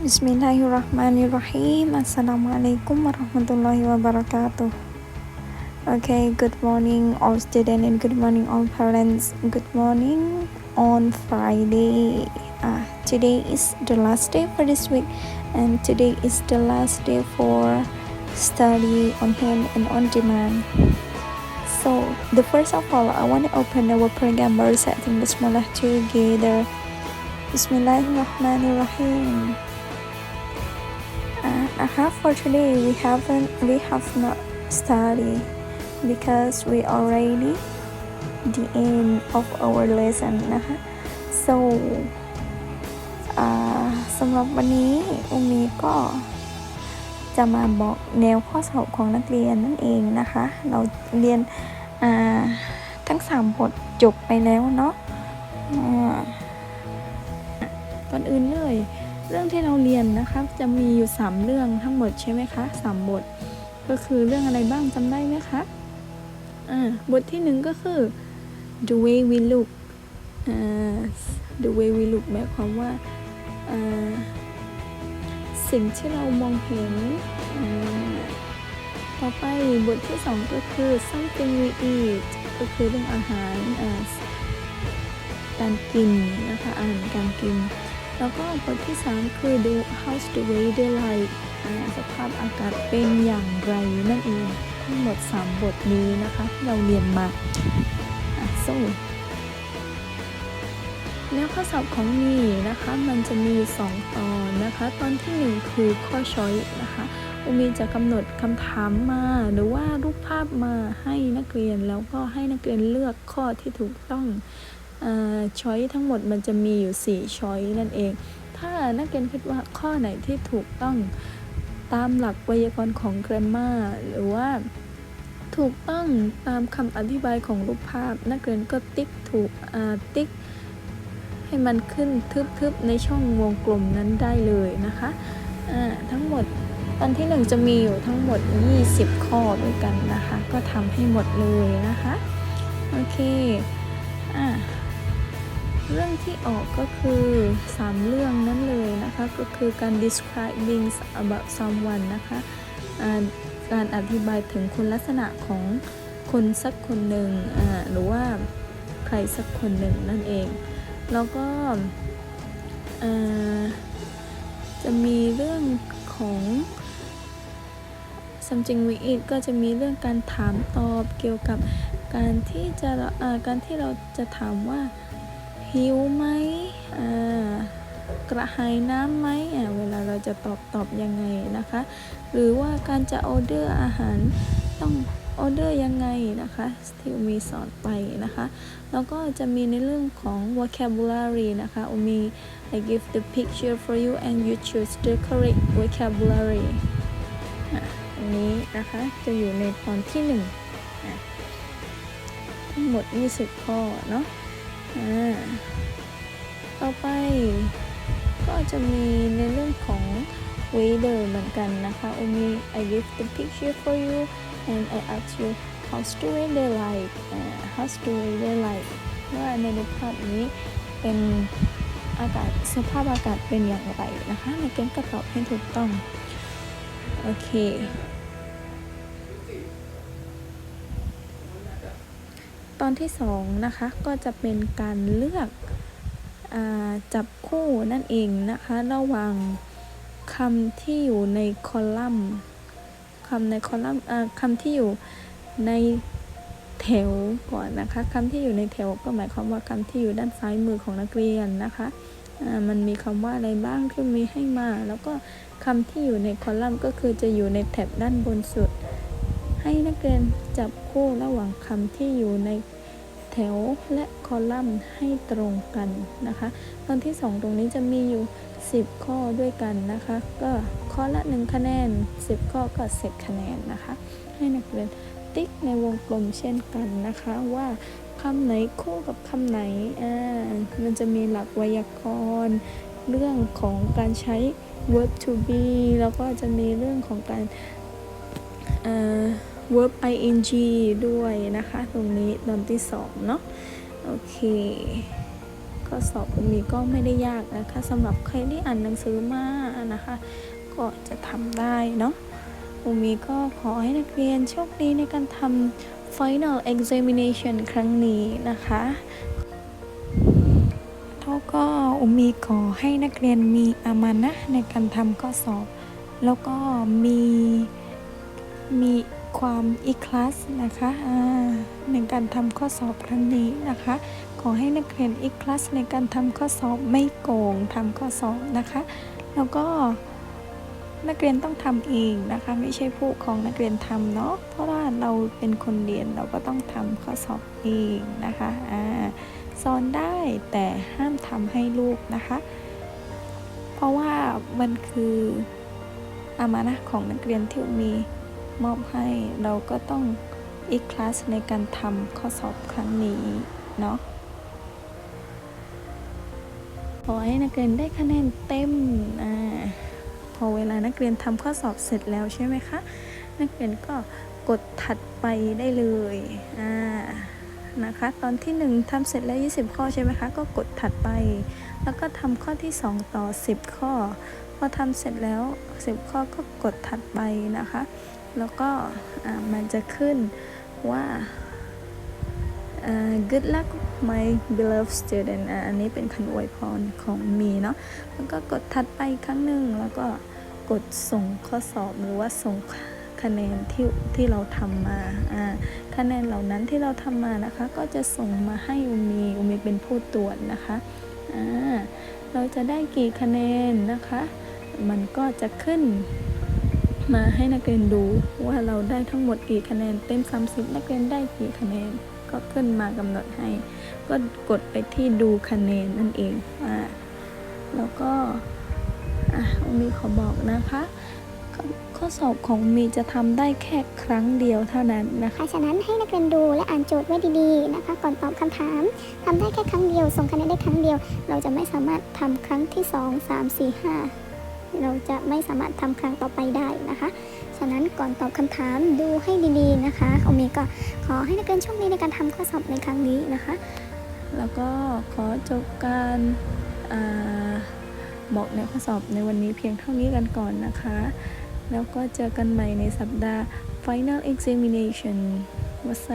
Bismillahirrahmanirrahim. Assalamualaikum warahmatullahi wabarakatuh. Okay, good morning all students and good morning all parents. Good morning on Friday. Uh, today is the last day for this week and today is the last day for study on hand and on demand. So, the first of all, I want to open our program by reciting Bismillah together. Bismillahirrahmanirrahim. I have for today we haven't we have not studied because we already the end of our lesson นะคะ so อ่าสำหรับวันนี้อุมีก็จะมาบอกแนวข้อสอบของนักเรียนนั่นเองนะคะ เราเรียนอ่าทั้ง 3 บทจบไปแล้วเนาะอ่าก่อนอื่นเลย เรื่องที่เราเรียนนะคะจะมีอยู่ 3 เรื่องทั้งหมดใช่ไหมคะ3บท ก็คือเรื่องอะไรบ้างจำได้ไหมคะอ่าบทที่หนึ่งก็คือ the way we look อ่า the way we look หมายความว่าอ่าสิ่งที่เรามองเห็นอ่าต่อไปบทที่สองก็คือ something we eat ก็คือเรื่องอาหารอ่าการกินนะคะอาหารการกิน แล้วก็บทที่ 3 คือ the house the weather like อ่าสภาพอากาศเป็นอย่างไรนั่นเองทั้งหมด 3 บทนี้นะคะที่เราเรียนมาอะ so แล้วข้อสอบของมีนะคะมันจะมีอยู่2ตอนนะคะ ตอนที่ 1 คือข้อช้อยนะคะอุมีจะกำหนดคำถามมาหรือว่ารูปภาพมาให้นักเรียนแล้วก็ให้นักเรียนเลือกข้อที่ถูกต้อง ช้อยทั้งหมดมันจะมีอยู่ 4 ช้อยนั่นเอง ถ้านักเรียนคิดว่าข้อไหนที่ถูกต้องตามหลักไวยากรณ์ของ grammar หรือว่าถูกต้องตามคำอธิบายของรูปภาพ นักเรียนก็ติ๊กถูกติ๊กให้มันขึ้นทึบๆในช่องวงกลมนั้นได้เลยนะคะทั้งหมดตอนที่หนึ่งจะมีอยู่ทั้งหมด 20 ข้อด้วยกันนะคะ ก็ทำให้หมดเลยนะคะ โอเค อ่า เรื่องที่ออกก็คือ 3 เรื่องนั้นเลยนะคะ ก็คือการ describing about someone นะคะการอธิบายถึงคุณลักษณะของคนสักคนหนึ่งหรือว่าใครสักคนหนึ่งนั่นเอง แล้วก็จะมีเรื่องของ something we eat ก็จะมีเรื่องการถามตอบเกี่ยวกับการที่จะการที่เราจะถามว่า หิวไหมกระหายน้ำไหมเวลาเราจะตอบตอบยังไงนะคะ หรือว่าการจะออเดอร์อาหารต้องออเดอร์ยังไงนะคะที่มีสอนไปนะคะ แล้วก็จะมีในเรื่องของ vocabulary นะคะมี I give the picture for you and you choose the correct vocabulary อันนี้นะคะจะอยู่ในตอนที่หนึ่งทั้งหมด 20 ข้อเนาะ ต่อไปก็จะมีในเรื่องของ weather เหมือนกันนะคะโอมี I give the picture for you and I ask you how's the weather like uh, how's the weather like ว่าในรูปภาพนี้เป็นอากาศสภาพอากาศเป็นอย่างไรนะคะในเกณฑ์ก็ตอบให้ถูกต้อง โอเค อนที่สองนะคะก็จะเป็นการเลือกจับคู่นั่นเองนะคะ ระหว่างคำที่อยู่ในคอลัมน์คำในคอลัมน์คำที่อยู่ในแถวก่อนนะคะคำที่อยู่ในแถวก็หมายความว่าคำที่อยู่ด้านซ้ายมือของนักเรียนนะคะมันมีคำว่าอะไรบ้างที่มีให้มา แล้วก็คำที่อยู่ในคอลัมน์ก็คือจะอยู่ในแถบด้านบนสุด ให้นักเรียนจับคู่ระหว่างคำที่อยู่ใน วและคอลัมน์ให้ตรงกันนะคะ ตอนที่ 2 ตรงนี้จะมีอยู่ 10 ข้อด้วยกันนะคะ ก็ข้อละ 1 คะแนน 10 ข้อก็10คะแนนนะคะ ให้นักเรียนติ๊กในวงกลมเช่นกันนะคะว่าคำไหนคู่กับคำไหนอ่ามันจะมีหลักไวยากรณ์เรื่องของการใช้ verb to be แล้วก็จะมีเรื่องของการอ่า verb ing ด้วยนะคะ ตรงนี้ตอนที่สองเนาะโอเคกข้อสอบอุมีก็ไม่ได้ยากนะคะสำหรับใครที่อ่านหนังสือมานะคะ ก็จะทำได้เนาะอุมีก็ขอให้นักเรียนโชคดีในการทำ final examination ครั้งนี้นะคะแล้วก็อุมีขอให้นักเรียนมีอามานะในการทำข้อสอบ แล้วก็มีมี ความอีคลาสนะคะในการทำข้อสอบครั้งนี้นะคะ ขอให้นักเรียนอีคลาสในการทำข้อสอบไม่โกงทำข้อสอบนะคะ แล้วก็นักเรียนต้องทำเองนะคะ ไม่ใช่ผู้ปกของนักเรียนทำเนาะเพราะว่าเราเป็นคนเรียนเราก็ต้องทำข้อสอบเองนะคะอ่าสอนได้แต่ห้ามทำให้ลูกนะคะ เพราะว่ามันคืออามานะของนักเรียนที่มี มอบให้เราก็ต้องอีกคลาสในการทำข้อสอบครั้งนี้เนาะขอให้นักเรียนได้คะแนนเต็มอ่าพอเวลานักเรียนทำข้อสอบเสร็จแล้วใช่ไหมคะ นักเรียนก็กดถัดไปได้เลยอ่านะคะ ตอนที่ 1ทำเสร็จแล้ว 20 ข้อใช่ไหมคะ ก็กดถัดไป แล้วก็ทำข้อที่ 2 ต่อ 10 ข้อ พอทำเสร็จแล้ว 10 ข้อก็กดถัดไปนะคะ แล้วก็มันจะขึ้นว่า good luck my beloved student อันนี้เป็นคำอวยพรของมีเนาะแล้วก็กดถัดไปครั้งหนึ่งแล้วก็กดส่งข้อสอบหรือว่าส่งคะแนนที่ที่เราทำมาอ่าคะแนนเหล่านั้นที่เราทำมานะคะ ก็จะส่งมาให้อุมีอุมีเป็นผู้ตรวจนะคะอ่าเราจะได้กี่คะแนนนะคะ มันก็จะขึ้น มาให้นักเรียนดูว่าเราได้ทั้งหมดกี่คะแนนเต็ม 30 นักเรียนได้กี่คะแนน ก็ขึ้นมากำหนดให้ ก็กดไปที่ดูคะแนนนั่นเองอ่าแล้วก็อะมีขอบอกนะคะข้อสอบของมีจะทำได้แค่ครั้งเดียวเท่านั้นนะคะฉะนั้นให้นักเรียนดูและอ่านโจทย์ไว้ดีๆนะคะ ก่อนตอบคำถามทำได้แค่ครั้งเดียว ส่งคะแนนได้ครั้งเดียว เราจะไม่สามารถทำครั้งที่ 2 3 4 5 เราจะไม่สามารถทำครั้งต่อไปได้นะคะ ฉะนั้นก่อนตอบคำถามดูให้ดีๆนะคะโอมีก็ขอให้นักเรียนโชคดีในการทำข้อสอบในครั้งนี้นะคะ แล้วก็ขอจบการอบอกในข้อสอบในวันนี้เพียงเท่านี้กันก่อนนะคะ แล้วก็เจอกันใหม่ในสัปดาห์ Final Examination วัสส